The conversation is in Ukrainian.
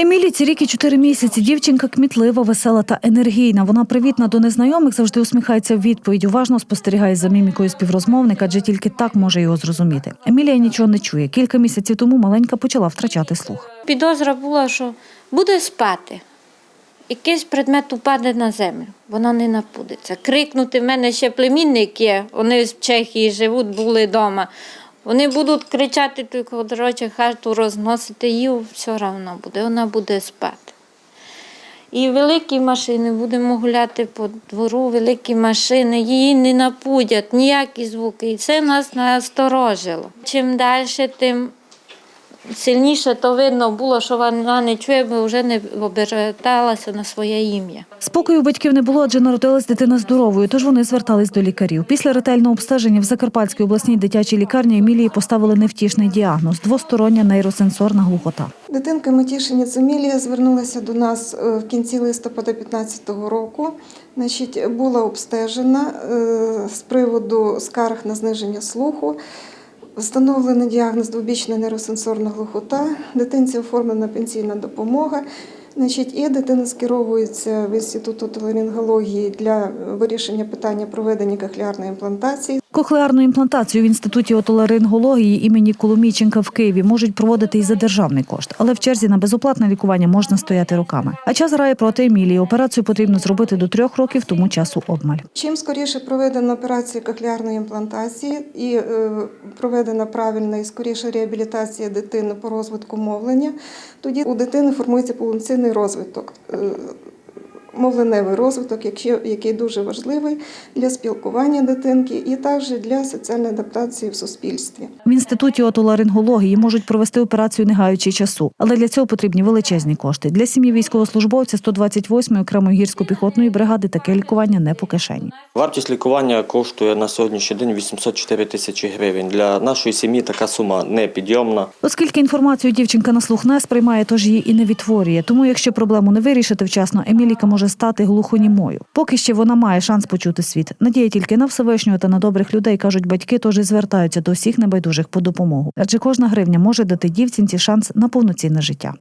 Емілі ці рік і чотири місяці. Дівчинка кмітлива, весела та енергійна. Вона привітна до незнайомих, завжди усміхається в відповідь. Уважно спостерігає за мімікою співрозмовника, адже тільки так може його зрозуміти. Емілія нічого не чує. Кілька місяців тому маленька почала втрачати слух. Підозра була, що буде спати. Якийсь предмет упаде на землю, вона не напудиться. Крикнути в мене ще племінник є, вони з Чехії живуть, були вдома. Вони будуть кричати, тільки коротше, хату розносити, її все одно буде, вона буде спати. І великі машини, будемо гуляти по двору, великі машини, її не напудять, ніякі звуки. І це нас насторожило. Чим далі, тим сильніше то видно було, що вона не чує, бо вже не оберталася на своє ім'я. Спокою батьків не було, адже народилась дитина здоровою, тож вони звертались до лікарів. Після ретельного обстеження в Закарпатській обласній дитячій лікарні Емілії поставили невтішний діагноз двостороння нейросенсорна глухота. Дитинка Матішинець Емілія звернулася до нас е, в кінці листопада 2015 року. Значить, була обстежена е, з приводу скарг на зниження слуху. Встановлений діагноз двобічна нейросенсорна глухота. Дитинці оформлена пенсійна допомога. Значить, і дитина скеровується в інститут отоларингології для вирішення питання проведення кохлеарної імплантації. Кохлеарну імплантацію в інституті отоларингології імені Коломійченка в Києві можуть проводити і за державний кошт, але в черзі на безоплатне лікування можна стояти роками. А час грає проти Емілії. Операцію потрібно зробити до трьох років, тому часу обмаль. Чим скоріше проведена операція кохлеарної імплантації і е, проведена правильна і скоріша реабілітація дитини по розвитку мовлення, тоді у дитини формується повноцінний розвиток. Мовленевий розвиток, який- дуже важливий для спілкування дитинки і також для соціальної адаптації в суспільстві. В інституті отоларингології можуть провести операцію не гаючи часу, але для цього потрібні величезні кошти. Для сім'ї військовослужбовця 128-ї окремої гірсько-піхотної бригади таке лікування не по кишені. Вартість лікування коштує на сьогоднішній день 804 тисячі гривень. Для нашої сім'ї така сума непідйомна. Оскільки інформацію дівчинка на слух не сприймає, тож її і не відтворює. Тому, якщо проблему не вирішити вчасно, Еміліка може стати глухонімою. Поки ще вона має шанс почути світ. Надія тільки на Всевишнього та на добрих людей кажуть батьки, тож і звертаються до всіх небайдужих по допомогу. Адже кожна гривня може дати дівчинці шанс на повноцінне життя.